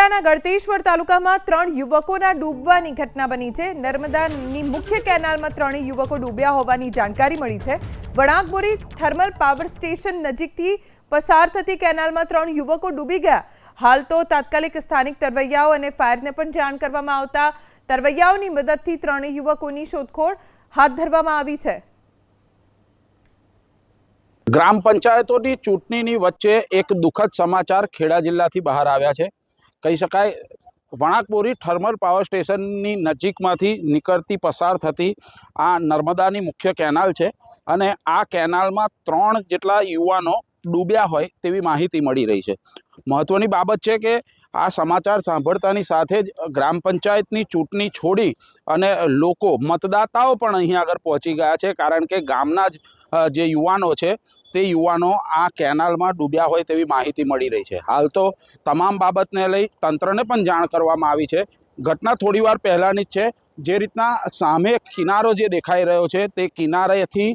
ખેડાના ગળતેશ્વર તાલુકામાં ત્રણ યુવકોના ડૂબવાની ઘટના બની છે. નર્મદાની મુખ્ય કેનાલમાં ત્રણેય યુવકો ડૂબ્યા હોવાની જાણકારી મળી છે. વણાકબોરી થર્મલ પાવર સ્ટેશન નજીકથી પસાર થતી કેનાલમાં ત્રણ યુવકો ડૂબી ગયા. હાલ તો તાત્કાલિક સ્થાનિક તરવૈયાઓ અને ફાયરને પણ જાણ કરવામાં આવતા તરવૈયાઓની મદદથી ત્રણેય યુવકોની શોધખોળ હાથ ધરવામાં આવી છે. ગ્રામ પંચાયતોની ચૂંટણીની વચ્ચે એક દુઃખદ સમાચાર ખેડા જિલ્લાથી બહાર આવ્યા છે. કહી શકાય વણાકબોરી થર્મલ પાવર સ્ટેશનની નજીકમાંથી નીકળતી પસાર થતી આ નર્મદાની મુખ્ય કેનાલ છે. અને આ કેનાલમાં ત્રણ જેટલા યુવાનો ડૂબ્યા હોય તેવી માહિતી મળી રહી છે. મહત્ત્વની બાબત છે કે આ સમાચાર સાંભળતાની સાથે જ ગ્રામ પંચાયતની ચૂંટણી છોડી અને લોકો મતદાતાઓ પણ અહીં આગળ પહોંચી ગયા છે. કારણ કે ગામના જ જે યુવાનો છે તે યુવાનો આ કેનાલમાં ડૂબ્યા હોય તેવી માહિતી મળી રહી છે. હાલ તો તમામ બાબતને લઈ તંત્રને પણ જાણ કરવામાં આવી છે. ઘટના થોડીવાર પહેલાંની જ છે. જે રીતના સામે કિનારો જે દેખાઈ રહ્યો છે તે કિનારેથી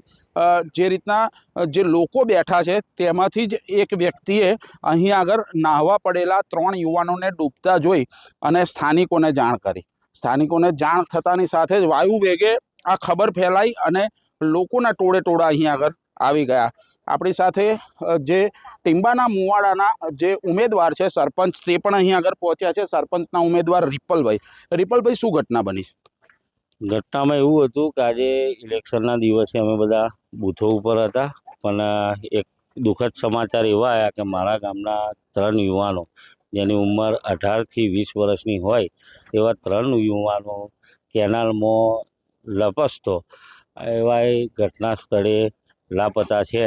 જે રીતના જે લોકો બેઠા છે તેમાંથી જ એક વ્યક્તિએ અહીં આગળ નાહવા પડેલા ત્રણ યુવાનોને ડૂબતા જોઈ અને સ્થાનિકોને જાણ કરી. સ્થાનિકોને જાણ થતાની સાથે જ વાયુ વેગે આ ખબર ફેલાઈ અને લોકોના ટોળે ટોળા અહીં આગળ આવી ગયા. આપણી સાથે જે ટીંબાના મુવાડાના જે ઉમેદવાર છે સરપંચ, તે પણ અહીં આગળ પહોંચ્યા છે. સરપંચના ઉમેદવાર રિપલભાઈ. રિપલભાઈ, શું ઘટના બની? ઘટનામાં એવું હતું કે આજે ઇલેક્શનના દિવસે અમે બધા બૂથો ઉપર હતા. પણ એક દુઃખદ સમાચાર એવા આવ્યા કે મારા ગામના ત્રણ યુવાનો, જેની ઉંમર અઢારથી વીસ વર્ષની હોય, એવા ત્રણ યુવાનો કેનાલમાં લપસતો. એવા એ ઘટના સ્થળે લાપતા છે.